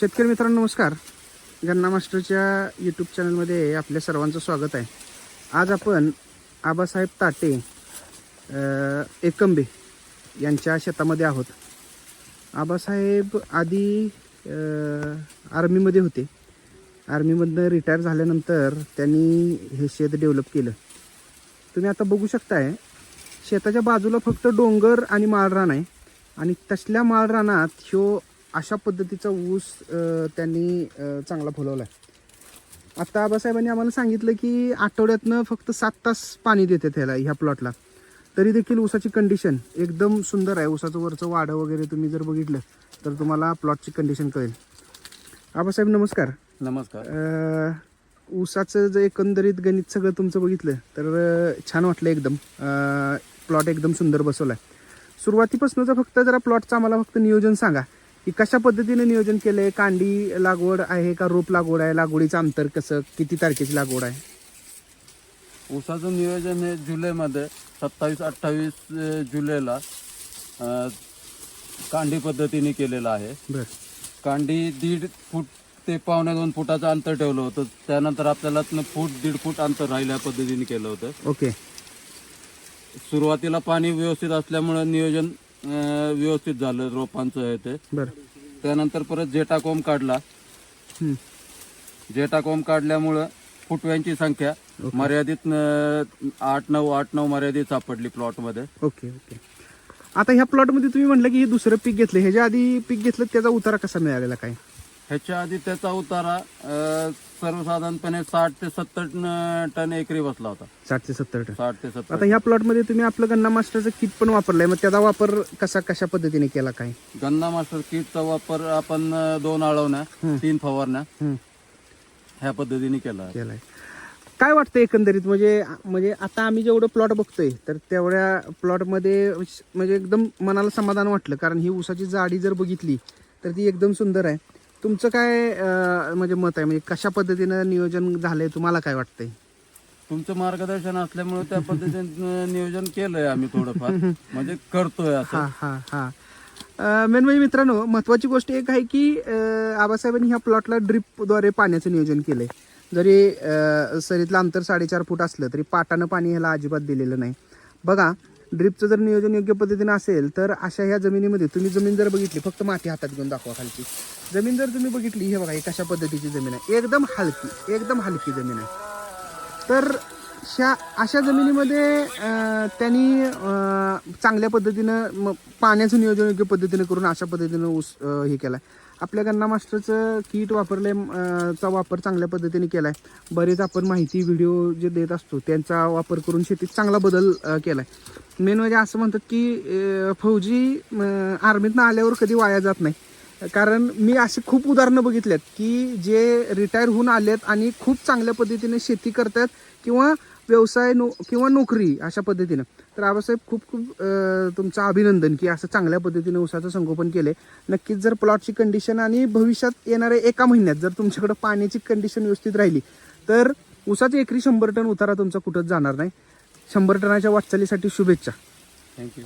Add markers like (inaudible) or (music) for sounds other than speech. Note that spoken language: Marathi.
शेतकरी मित्रांनो नमस्कार. गन्ना मास्टरच्या यूट्यूब चॅनलमध्ये आपल्या सर्वांचं स्वागत आहे. आज आपण आबासाहेब ताटे एकंबे यांच्या शेतामध्ये आहोत. आबासाहेब आधी आर्मीमध्ये होते. आर्मीमधनं रिटायर झाल्यानंतर त्यांनी हे शेत डेव्हलप केलं. तुम्ही आता बघू शकताय शेताच्या बाजूला फक्त डोंगर आणि माळरान आहे. आणि तसल्या माळरानात ह्यो अशा पद्धतीचा ऊस त्यांनी चांगला फुलवला आहे आता आबासाहेबांनी आम्हाला सांगितलं की आठवड्यातनं फक्त सात तास पाणी देते त्याला ह्या प्लॉटला तरी देखील ऊसाची कंडिशन एकदम सुंदर आहे. ऊसाचं वरचं वाडं वगैरे तुम्ही जर बघितलं तर तुम्हाला प्लॉटची कंडिशन कळेल. आबासाहेब नमस्कार. नमस्कार. ऊसाचं जे एकंदरीत गणित सगळं तुमचं बघितलं तर छान वाटलं एकदम. प्लॉट एकदम सुंदर बसवलाय. सुरुवातीपासूनच फक्त जरा प्लॉटचं आम्हाला फक्त नियोजन सांगा की कशा पद्धतीने नियोजन केलंय? कांडी लागवड आहे का रोप लागवड आहे? लागवडीचं अंतर कसं? किती तारखेची लागवड आहे? ऊसाचं नियोजन हे जुलैमध्ये सत्तावीस अठ्ठावीस जुलैला कांडी पद्धतीने केलेलं आहे. कांडी दीड फूट ते पावणे दोन फुटाचं अंतर ठेवलं होतं. त्यानंतर आपल्याला फूट दीड फूट अंतर राहिल्या पद्धतीने केलं होतं. ओके. सुरुवातीला पाणी व्यवस्थित असल्यामुळं नियोजन अ, व्यवस्थित झालं रोपांचं हे ते. बर. त्यानंतर परत जेटाकोम काढला. हम्म. जेटाकोम काढल्यामुळं फुटव्यांची संख्या मर्यादित अ, आठ नऊ आठ नऊ मर्यादित सापडली प्लॉटमध्ये. Okay okay. आता ह्या प्लॉटमध्ये तुम्ही म्हटलं की हे दुसरं पीक घेतलं. ह्याच्या आधी पीक घेतलं त्याचा उतारा कसा मिळालेला काय? ह्याच्या आधी त्याचा उतारा अ, सर्वसाधारणपणे साठ ते सत्तर टन एकरी बसला होता. साठ ते सत्तर टन. साठ ते सत्तर आता ह्या प्लॉटमध्ये तुम्ही आपलं गन्ना मास्टरचं किट पण वापरलंय. मग त्याचा वापर कसा कशा पद्धतीने केला काय? गन्ना मास्टर किटचा वापर आपण अ, दोन आळवण्या. तीन फवारण्या हम्म. ह्या पद्धतीने केला. आहे केलाय. काय वाटतं एकंदरीत? म्हणजे म्हणजे आता आम्ही जेवढं प्लॉट बघतोय तर तेवढ्या प्लॉटमध्ये म्हणजे एकदम मनाला समाधान वाटलं. कारण ही ऊसाची जाडी जर बघितली तर ती एकदम सुंदर आहे. तुमचं काय अं, म्हणजे मत आहे? म्हणजे कशा पद्धतीनं नियोजन झालंय? तुम्हाला काय वाटतंय? तुमचं मार्गदर्शन असल्यामुळे त्या पद्धतीने नियोजन केलंय आम्ही थोडंफार. (laughs) म्हणजे करतोय असं. हा हा हा. मेन म्हणजे मित्रांनो महत्वाची गोष्ट एक आहे की अं, आबासाहेबांनी ह्या प्लॉटला ड्रिपद्वारे पाण्याचं नियोजन केलंय. जरी अं, सरीतलं अंतर साडेचार फूट असलं तरी पाटानं पाणी ह्याला अजिबात दिलेलं नाही. बघा ड्रिपचं जर नियोजन योग्य पद्धतीने असेल तर अशा ह्या जमिनीमध्ये तुम्ही जमीन जर बघितली फक्त माती हातात घेऊन दाखवा खालची. जमीन जर तुम्ही बघितली हे बघा एक कशा पद्धतीची जमीन आहे. एकदम हलकी एकदम हलकी जमीन आहे. तर ह्या अशा जमिनीमध्ये त्यांनी चांगल्या पद्धतीनं पाण्याचं नियोजन योग्य पद्धतीनं करून अशा पद्धतीनं ऊस हे केला आपल्या गन्ना मास्टरचं किट वापरले चा वापर चांगल्या पद्धतीने केलाय. बरेच आपण माहिती व्हिडिओ जे देत असतो त्यांचा वापर करून शेतीत चांगला बदल केला केलाय. मेन म्हणजे असं म्हणतात की फौजी आर्मीतनं आल्यावर कधी वाया जात नाही. कारण मी अशी खूप उदाहरणं बघितल्यात की जे रिटायर होऊन आलेत आणि खूप चांगल्या पद्धतीने शेती करतात किंवा व्यवसाय नो किंवा नोकरी अशा पद्धतीनं. तर आबासाहेब खूप खूप तुमचं अभिनंदन की असं चांगल्या पद्धतीने ऊसाचं संगोपन केले नक्कीच जर प्लॉटची कंडिशन आणि भविष्यात येणाऱ्या एका महिन्यात जर तुमच्याकडे पाण्याची कंडिशन व्यवस्थित राहिली तर ऊसाची एकरी शंभर टन उतारा तुमचा कुठंच जाणार नाही. शंभर टनाच्या वाटचालीसाठी शुभेच्छा. थँक्यू